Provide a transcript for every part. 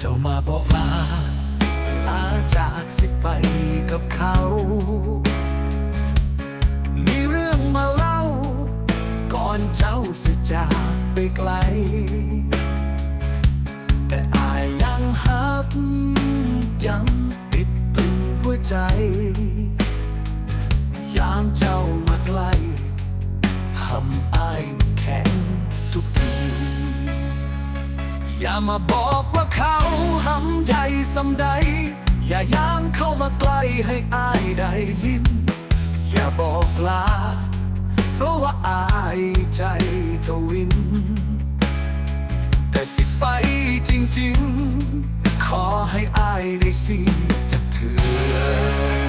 เจ้ามาบอกลาลาจากสิไปกับเขา มีเรื่องมาเล่า ก่อนเจ้าสิจากไปไกล แต่อายยังฮักยังติดตึงหัวใจ ยามเจ้า อย่ามาบอกว่าเขาหำใหญ่สำใด อย่าย่างเข้ามาใกล้ให้อายได้ยิน อย่าบอกลา เพราะว่าอายใจทวิน แต่สิไปจริงๆ ขอให้อายได้สิจากเธอ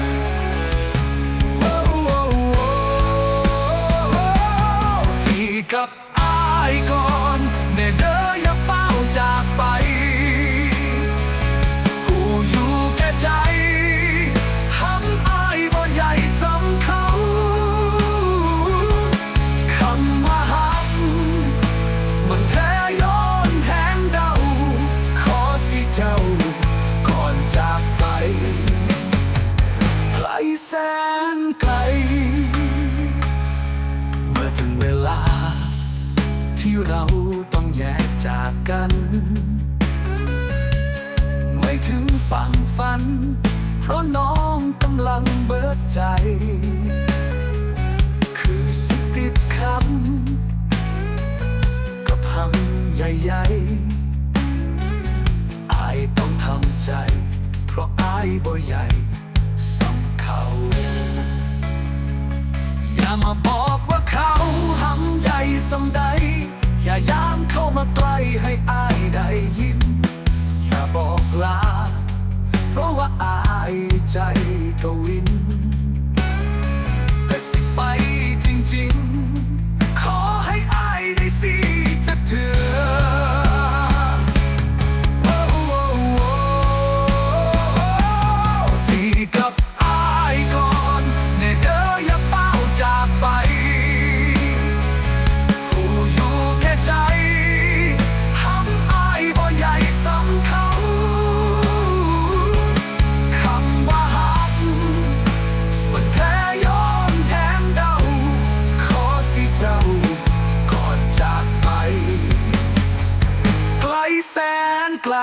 แสนไกล เมื่อถึงเวลา ที่เราต้องแยกจากกัน ไม่ถึงฝั่งฝัน เพราะน้องกำลังเบิดใจ คือสิติดคำกับหำใหญ่ๆอายต้องทำใจ เพราะอายบ่ใหญ่ อย่ามาบอกว่าเขาหำใหญ่สำใด อย่าย่างเข้ามาใกล้ให้อายได้ยิน อย่าบอกลา เพราะว่าอายใจทวิน แต่สิไปจริงๆ ไกล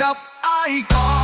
กับไอ้ก่อ